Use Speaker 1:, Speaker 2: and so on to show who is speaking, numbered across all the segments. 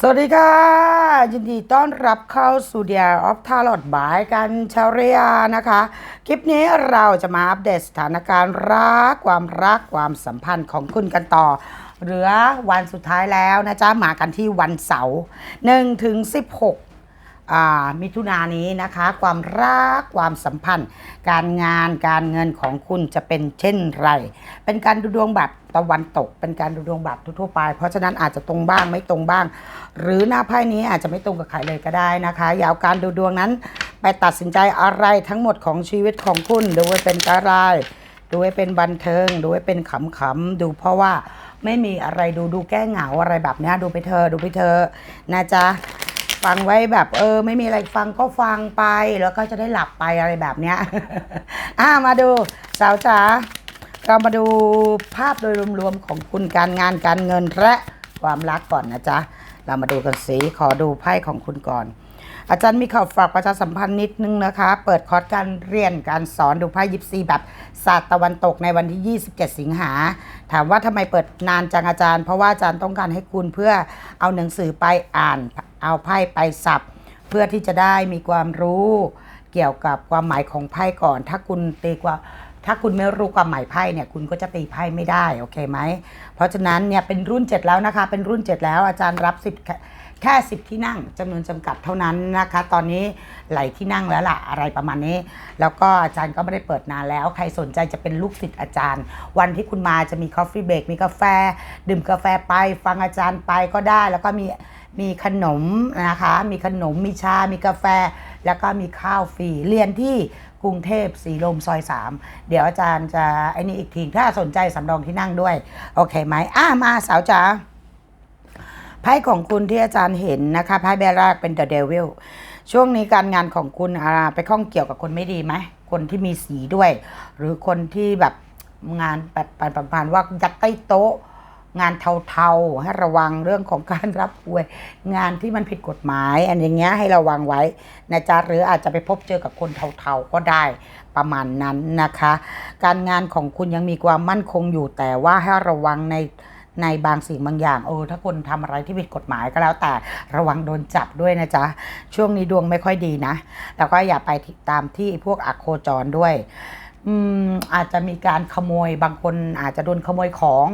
Speaker 1: สวัสดีค่ะ ยินดีต้อนรับเข้าสู่ The Eye of Tarot บายกันชาวเรียนะคะ คลิปนี้เราจะมาอัปเดตสถานการณ์รักความรักความสัมพันธ์ของคุณกันต่อ เหลือวันสุดท้ายแล้วนะจ๊ะ มากันที่วันเสาร์1ถึง16 มิถุนายนนี้นะคะ ความรักความสัมพันธ์ การงานการเงินของคุณจะเป็นเช่นไร เป็นการดูดวงแบบตะวันตก เป็นการดูดวงแบบทั่วไป เพราะฉะนั้นอาจจะตรงบ้างไม่ตรงบ้าง หรือหน้าไพ่นี้อาจจะไม่ตรงกับใครเลยก็ได้นะคะอย่าเอาการดูดวงนั้น ไปตัดสินใจอะไรทั้งหมดของชีวิตของคุณดูไว้เป็นอะไรดูไว้เป็นบันเทิง ดูไว้เป็นขำๆดูเพราะว่าไม่มีอะไรดูดูแก้เหงาอะไรแบบนี้ดูไปเธอดูไปเธอนะจ๊ะ ฟังไว้แบบเออ ไม่มีอะไรฟังก็ฟังไปแล้วก็จะได้หลับไปอะไรแบบเนี้ยอ่ามาดูสาวจ๋าเรามาดูภาพโดยรวมๆของคุณการงานการเงินและความรักก่อนนะจ๊ะ เรามาดูกันสิขอดูไพ่ของคุณก่อน อาจารย์มีข่าวฝากประชาสัมพันธ์นิดนึงนะคะ เปิดคอร์สการเรียนการสอนดูไพ่ยิปซีแบบศาสตร์ตะวันตกในวันที่ 27 สิงหา ถามว่าทำไมเปิดนานจังอาจารย์ เพราะว่าอาจารย์ต้องการให้คุณเพื่อเอาหนังสือไปอ่าน เอาไพ่ไปสับ เพื่อที่จะได้มีความรู้เกี่ยวกับความหมายของไพ่ก่อน ถ้าคุณตีกว่าถ้าคุณไม่รู้ความหมายไพ่เนี่ยคุณก็จะตีไพ่ไม่ได้โอเคไหมเพราะฉะนั้นเนี่ยเป็นรุ่น 7 แล้วนะคะ เป็นรุ่น 7 แล้วอาจารย์รับสิทธิ์ แค่แค่สิบที่นั่งจำนวนจำกัดเท่านั้นนะคะ ตอนนี้ไหลที่นั่งแล้วล่ะอะไรประมาณนี้ แล้วก็อาจารย์ก็ไม่ได้เปิดนานแล้ว ใครสนใจจะเป็นลูกศิษย์อาจารย์ วันที่คุณมาจะมี coffee break มีกาแฟ ดื่มกาแฟไป ฟังอาจารย์ไปก็ได้ แล้วก็มีมีขนมนะคะ มีขนม มีชา มีกาแฟ แล้วก็มีข้าวฟรี เรียนที่กรุงเทพสีลมซอย 3 เดี๋ยวอาจารย์จะไอ้นี่อีกที ถ้าสนใจสำรองที่นั่งด้วย โอเคไหมอะมาสาวจ๋า ไพ่ของคุณที่อาจารย์เห็นนะคะไพ่ใบแรกเป็น The Devil ช่วงนี้การงานของคุณอาไปข้องเกี่ยวกับคนไม่ดีไหมคนที่มีสีด้วย หรือคนที่แบบงานแบบผ่านๆว่ายัดใต้โต๊ะ งานเทาๆให้ระวังเรื่องของการรับหวย งานที่มันผิดกฎหมาย อันอย่างเงี้ยให้ระวังไว้นะจ๊ะหรืออาจจะไปพบเจอกับคนเทาๆก็ได้ประมาณนั้นนะคะ การงานของคุณยังมีความมั่นคงอยู่แต่ว่าให้ระวังใน ในบางสิ่งบางอย่างเออถ้าคนทำอะไรที่ผิดกฎหมายก็แล้วแต่ระวังโดนจับด้วยนะจ๊ะ ช่วงนี้ดวงไม่ค่อยดีนะ แล้วก็อย่าไปตามที่พวกอักโคจรด้วยอาจจะมีการขโมยบางคนอาจจะโดนขโมยของ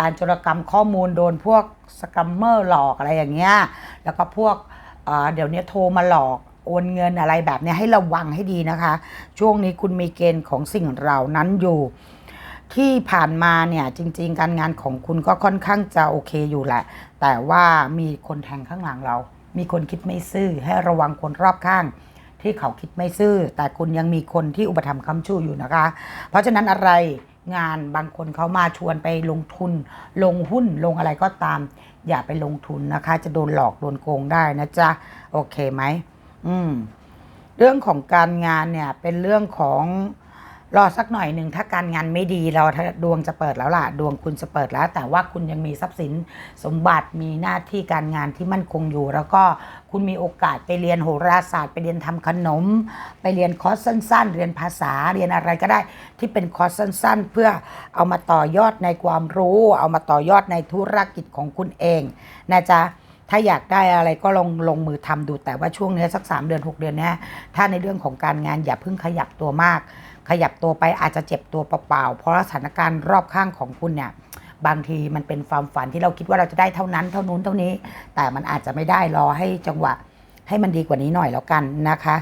Speaker 1: การโจรกรรมข้อมูลโดนพวกสกัมเมอร์หลอกอะไรอย่างเงี้ยแล้วก็พวกเเดี๋ยวนี้โทรมาหลอกโอนเงินอะไรแบบนี้ให้ระวังให้ดีนะคะ ช่วงนี้คุณมีเกณฑ์ของสิ่งเหล่านั้นอยู่ ที่ผ่านมาเนี่ยจริง ๆ การงานของคุณก็ค่อนข้างจะโอเคอยู่แหละ แต่ว่ามีคนแทงข้างหลังเรา มีคนคิดไม่ซื่อ ให้ระวังคนรอบข้าง ที่เขาคิดไม่ซื่อ แต่คุณยังมีคนที่อุปถัมภ์ค้ำชูอยู่นะคะ เพราะฉะนั้นอะไรงานบางคนเขามาชวนไปลงทุน ลงหุ้นลงอะไรก็ตาม อย่าไปลงทุนนะคะ จะโดนหลอกโดนโกงได้นะจ๊ะโอเคไหมอืมเรื่องของการงานเนี่ยเป็นเรื่องของ รอสักหน่อยหนึ่งถ้าการงานไม่ดีเราดวงจะเปิดแล้วล่ะ ดวงคุณจะเปิดแล้ว แต่ว่าคุณยังมีทรัพย์สินสมบัติมีหน้าที่การงานที่มั่นคงอยู่ แล้วก็คุณมีโอกาสไปเรียนโหราศาสตร์ ไปเรียนทำขนม ไปเรียนคอร์สสั้น ๆ เรียนภาษาเรียนอะไรก็ได้ ที่เป็นคอร์สสั้น ๆ เพื่อเอามาต่อยอดในความรู้ เอามาต่อยอดในธุรกิจของคุณเองนะจ๊ะถ้าอยากได้อะไรก็ลงลงมือทำดูแต่ว่าช่วงนี้สัก 3 เดือน 6 เดือนนี้ถ้าในเรื่องของการงานอย่าเพิ่งขยับตัวมาก ขยับตัวไปอาจจะเจ็บตัวเปล่าๆ เพราะสถานการณ์รอบข้างของคุณเนี่ยบางทีมันเป็นความฝันที่เราคิดว่าเราจะได้เท่านั้น เท่านู้นเท่านี้ แต่มันอาจจะไม่ได้รอให้จังหวะให้มันดีกว่านี้หน่อยแล้วกันนะคะ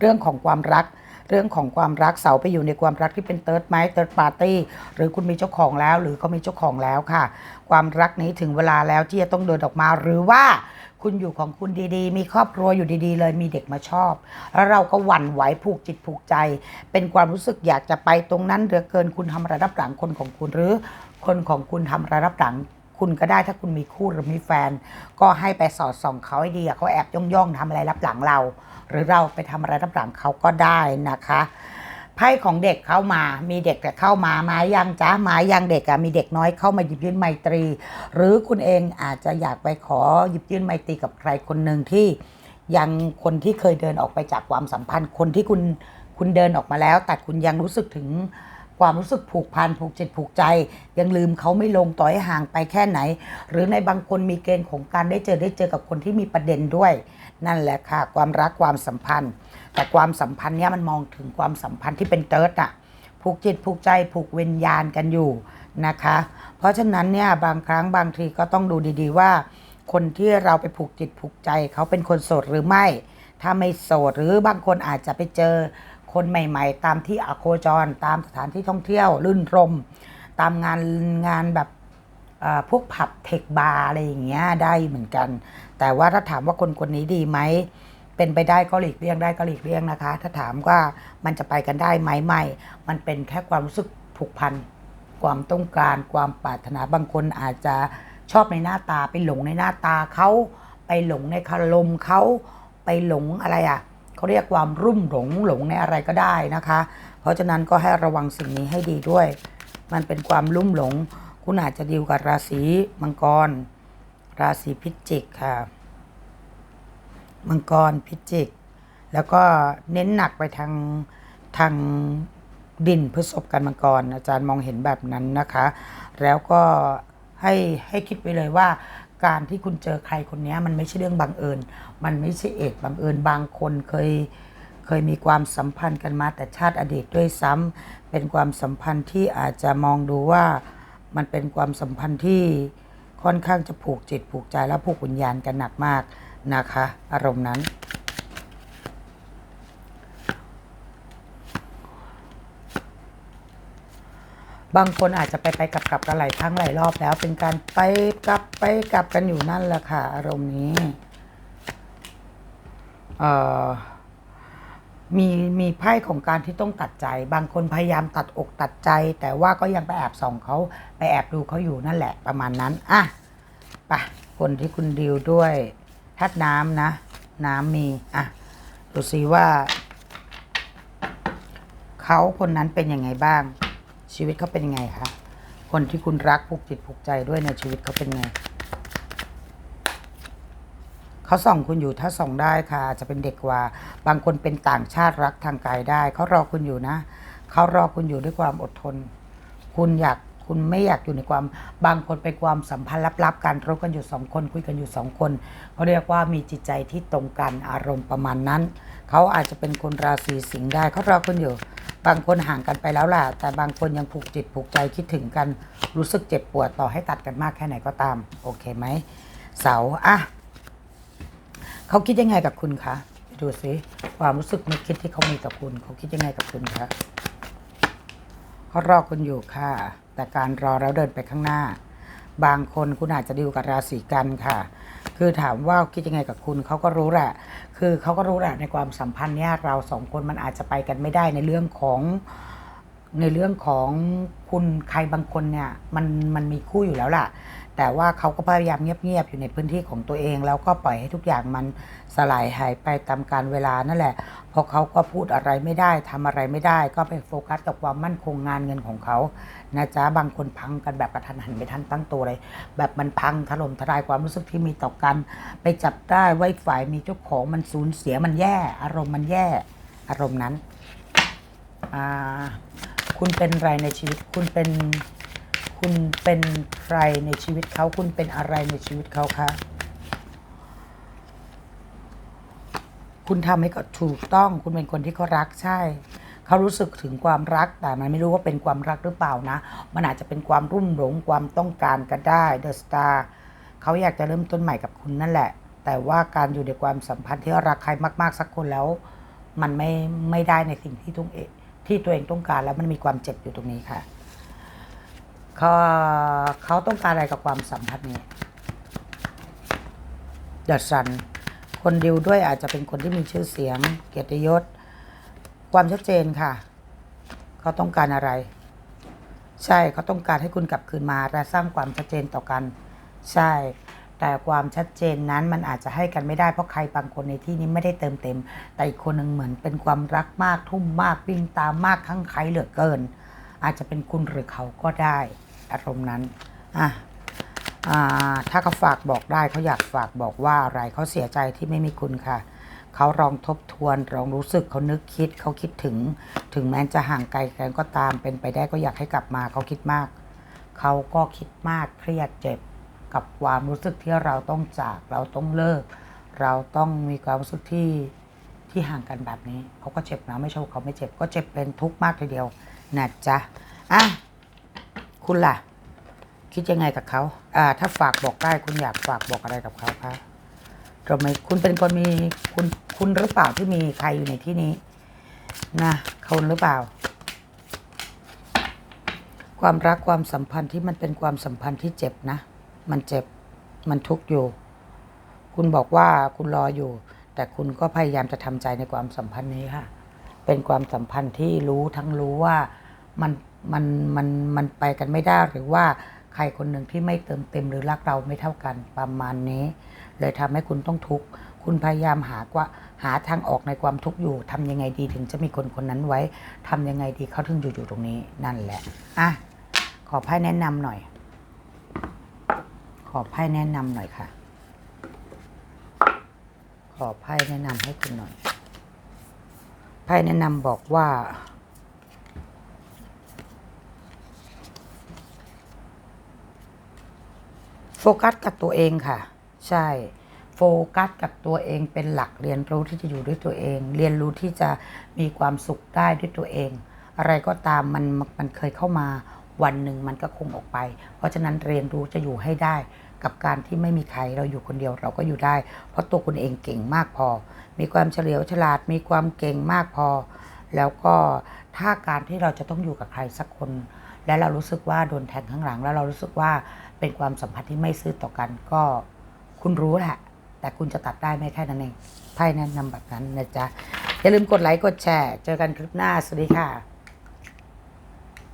Speaker 1: เรื่องของความรัก เรื่องของความรักเสาไปอยู่ในความรักที่เป็นเติร์ดไม้เติร์ดปาร์ตี้หรือคุณมีเจ้าของแล้ว หรือเขามีเจ้าของแล้วค่ะ ความรักนี้ถึงเวลาแล้วที่จะต้องเดินออกมาหรือว่าคุณอยู่ของคุณดีๆ มีครอบครัวอยู่ดีๆ เลยมีเด็กมาชอบ แล้วเราก็หวั่นไหวผูกจิตผูกใจ เป็นความรู้สึกอยากจะไปตรงนั้นเหลือเกินคุณทำอะไรรับหลังคนของคุณหรือ คนของคุณทำอะไรรับหลัง คุณก็ได้ถ้าคุณมีคู่หรือมีแฟน ก็ให้ไปสอดส่องเขาให้ดีอะเขาแอบย่องย่องทำอะไรรับหลังเรา หรือเราไปทำอะไรรับหลังเขาก็ได้นะคะไพ่ของเด็กเข้ามา มีเด็กแต่เข้ามาไม้ยังจ้าไม้ยังเด็กอะมีเด็กน้อยเข้ามาหยิบยื่นไมตรี หรือคุณเองอาจจะอยากไปขอหยิบยื่นไมตรีกับใครคนหนึ่งที่ยังคนที่เคยเดินออกไปจากความสัมพันธ์ คนที่คุณคุณเดินออกมาแล้ว แต่คุณยังรู้สึกถึง ความรู้สึกผูกพันผูกจิตผูกใจ ยังลืมเขาไม่ลงต่อให้ห่างไปแค่ไหน หรือในบางคนมีเกณฑ์ของการได้เจอได้เจอกับคนที่มีประเด็นด้วย นั่นแหละค่ะ ความรักความสัมพันธ์ แต่ความสัมพันธ์เนี้ยมันมองถึงความสัมพันธ์ที่เป็นเติร์ดอะผูกจิตผูกใจผูกวิญญาณกันอยู่นะคะ เพราะฉะนั้นเนี่ยบางครั้งบางทีก็ต้องดูดี ๆ ว่า คนที่เราไปผูกจิตผูกใจเขาเป็นคนโสดหรือไม่ ถ้าไม่โสดหรือบางคนอาจจะไปเจอ คนใหม่ ๆ ตามที่อโคจร ตามสถานที่ท่องเที่ยวลื่นรม ตามงานงานแบบพวกผับเทคบาร์อะไรอย่างเงี้ยได้เหมือนกัน แต่ว่าถ้าถามว่าคนคนนี้ดีไหมเป็นไปได้ก็หลีกเลี่ยงได้ก็หลีกเลี่ยงนะคะ ถ้าถามว่ามันจะไปกันได้ไหมไม่ มันเป็นแค่ความรู้สึกผูกพัน ความต้องการ ความปรารถนาบางคนอาจจะชอบในหน้าตาไปหลงในหน้าตาเขาไปหลงในคารมเขาไปหลงอะไรอะ เขาเรียกความรุ่มหลงหลงในอะไรก็ได้นะคะ เพราะฉะนั้นก็ให้ระวังสิ่งนี้ให้ดีด้วย มันเป็นความลุ่มหลง คุณอาจจะดีลกับราศีมังกร ราศีพิจิกค่ะ มังกรพิจิก แล้วก็เน้นหนักไปทางทางดินพฤษภกันมังกร อาจารย์มองเห็นแบบนั้นนะคะ แล้วก็ให้ให้คิดไปเลยว่า การที่คุณเจอใครคนนี้มันไม่ใช่เรื่องบังเอิญ มันไม่ใช่เอกบังเอิญบางคนเคยเคยมีความสัมพันธ์กันมาแต่ชาติอดีตด้วยซ้ำเป็นความสัมพันธ์ที่อาจจะมองดูว่ามันเป็นความสัมพันธ์ที่ค่อนข้างจะผูกจิตผูกใจและผูกวิญญาณกันหนักมากนะคะ อารมณ์นั้น บางคนอาจจะไปไปกลับกลับกันหลายครั้งหลายรอบแล้ว เป็นการไปกลับไปกลับกันอยู่นั่นแหละค่ะ อารมณ์นี้มีมีไพ่ของการที่ต้องตัดใจ บางคนพยายามตัดอกตัดใจ แต่ว่าก็ยังไปแอบส่องเขาไปแอบดูเขาอยู่นั่นแหละประมาณนั้นอะไปคนที่คุณดิวด้วยธาตุน้ำนะ น้ำมีอะดูซิว่า เขาคนนั้นเป็นยังไงบ้าง ชีวิตเขาเป็นยังไงคะ คนที่คุณรักผูกจิตผูกใจด้วยในชีวิตเขาเป็นไง เขาส่องคุณอยู่ถ้าส่องได้ค่ะจจะเป็นเด็กกว่า บางคนเป็นต่างชาติรักทางกายได้ เขารอคุณอยู่นะ เขารอคุณอยู่ด้วยความอดทน คุณอยากคุณไม่อยากอยู่ในความบางคนไปความสัมพันธ์ลับๆกันรบกันอยู่สองคนคุยกันอยู่สองคนเขาเรียกว่ามีจิตใจที่ตรงกันอารมณ์ประมาณนั้น เขาอาจจะเป็นคนราศีสิงห์ได้เขารอคุณอยู่ บางคนห่างกันไปแล้วล่ะ แต่บางคนยังผูกจิตผูกใจคิดถึงกันรู้สึกเจ็บปวดต่อให้ตัดกันมากแค่ไหนก็ตาม โอเคไหมเสาร์อะเขาคิดยังไงกับคุณคะดูสิความรู้สึกนึกคิดที่เขามีกับคุณ เขาคิดยังไงกับคุณคะเขารอคุณอยู่ค่ะ แต่การรอแล้วเดินไปข้างหน้า บางคนคุณอาจจะดีลกับราศีกันค่ะ คือถามว่าคิดยังไงกับคุณเขาก็รู้แหละคือเขาก็รู้แหละในความสัมพันธ์เนี้ยเราสองคนมันอาจจะไปกันไม่ได้ในเรื่องของในเรื่องของคุณใครบางคนเนี่ยมันมันมีคู่อยู่แล้วล่ะ แต่ว่าเขาก็พยายามเงียบๆอยู่ในพื้นที่ของตัวเอง แล้วก็ปล่อยให้ทุกอย่างมันสลายหายไปตามการเวลานั่นแหละเพราะเขาก็พูดอะไรไม่ได้ทำอะไรไม่ได้ ก็ไปโฟกัสกับความมั่นคงงานเงินของเขานะจ๊ะบางคนพังกันแบบกระทันหันไม่ทันตั้งตัวเลย แบบมันพังถล่มทลายความรู้สึกที่มีต่อกัน ไปจับได้ไว้ฝ่ายมีเจ้าของมันสูญเสียมันแย่ อารมณ์มันแย่ อารมณ์นั้นคุณเป็นไรในชีวิตคุณเป็น คุณเป็นใครในชีวิตเขาคุณเป็นอะไรในชีวิตเขาคะคุณทำให้เขาถูกต้อง คุณเป็นคนที่เขารักใช่ เขารู้สึกถึงความรัก แต่มันไม่รู้ว่าเป็นความรักหรือเปล่านะ มันอาจจะเป็นความรุ่มหลงความต้องการก็ได้เดอะสตาร์เขาอยากจะเริ่มต้นใหม่กับคุณนั่นแหละ แต่ว่าการอยู่ในความสัมพันธ์ที่รักใครมาก ๆ สักคนแล้ว มันไม่ไม่ได้ในสิ่งที่ตัวเองที่ตัวเองต้องการแล้วมันมีความเจ็บอยู่ตรงนี้ค่ะ เขาเขาต้องการอะไรกับความสัมพันธ์นี้เดอะซัน คนดิวด้วยอาจจะเป็นคนที่มีชื่อเสียง เกียรติยศ ความชัดเจนค่ะ เขาต้องการอะไร ใช่เขาต้องการให้คุณกลับคืนมาและสร้างความชัดเจนต่อกัน ใช่ แต่ความชัดเจนนั้นมันอาจจะให้กันไม่ได้เพราะใครบางคนในที่นี้ไม่ได้เติมเต็ม แต่อีกคนหนึ่งเหมือนเป็นความรักมากทุ่มมากวิ่งตามมากทั้งใครเหลือเกิน อาจจะเป็นคุณหรือเขาก็ได้ อารมณ์นั้นอะถ้าเขาฝากบอกได้เขาอยากฝากบอกว่าอะไรเขาเสียใจที่ไม่มีคุณค่ะเขาลองทบทวนลองรู้สึกเขานึกคิดเขาคิดถึง ถึงแม้จะห่างไกลกันก็ตามเป็นไปได้ก็อยากให้กลับมาเขาคิดมากเขาก็คิดมากเครียดเจ็บกับความรู้สึกที่เราต้องจากเราต้องเลิก เราต้องมีความรู้สึกที่ที่ห่างกันแบบนี้เขาก็เจ็บนะไม่ใช่เขาไม่เจ็บก็เจ็บเป็นทุกข์มากทีเดียวนะจ๊ะอะ คุณล่ะ คิดยังไงกับเขาอ่า ถ้าฝากบอกได้คุณอยากฝากบอกอะไรกับเขาคะทำไมคุณเป็นคนมีคุณคุณหรือเปล่าที่มีใครอยู่ในที่นี้ นะคุณหรือเปล่า ความรักความสัมพันธ์ที่มันเป็นความสัมพันธ์ที่เจ็บนะ มันเจ็บมันทุกข์อยู่ คุณบอกว่าคุณรออยู่ แต่คุณก็พยายามจะทำใจในความสัมพันธ์นี้ค่ะ เป็นความสัมพันธ์ที่รู้ทั้งรู้ว่ามัน มันมันมันไปกันไม่ได้หรือว่าใครคนหนึ่งที่ไม่เติมเต็มหรือรักเราไม่เท่ากันประมาณนี้ เลยทำให้คุณต้องทุกข์คุณพยายามหากว่าหาทางออกในความทุกข์อยู่ทำยังไงดีถึงจะมีคนคนนั้นไว้ทำยังไงดีเขาถึงอยู่อยู่ตรงนี้นั่นแหละอะขอไพ่แนะนำหน่อย ขอไพ่แนะนำหน่อยค่ะ ขอไพ่แนะนำให้คุณหน่อยไพ่แนะนำบอกว่า โฟกัสกับตัวเองค่ะ ใช่ โฟกัสกับตัวเองเป็นหลักเรียนรู้ที่จะอยู่ด้วยตัวเอง เรียนรู้ที่จะมีความสุขได้ด้วยตัวเอง อะไรก็ตามมันมันเคยเข้ามาวันหนึ่งมันก็คงออกไป เพราะฉะนั้นเรียนรู้จะอยู่ให้ได้ กับการที่ไม่มีใครเราอยู่คนเดียวเราก็อยู่ได้ เพราะตัวคุณเองเก่งมากพอ มีความเฉลียวฉลาดมีความเก่งมากพอ แล้วก็ถ้าการที่เราจะต้องอยู่กับใครสักคน และเรารู้สึกว่าโดนแทงข้างหลัง แล้วเรารู้สึกว่าเป็นความสัมพันธ์ที่ไม่ซื่อต่อกันก็คุณรู้แหละ แต่คุณจะตัดได้ไม่แค่นั้นเองไพ่แนะนำแบบนั้นนะจ๊ะอย่าลืมกดไลค์กดแชร์ เจอกันคลิปหน้าสวัสดีค่ะ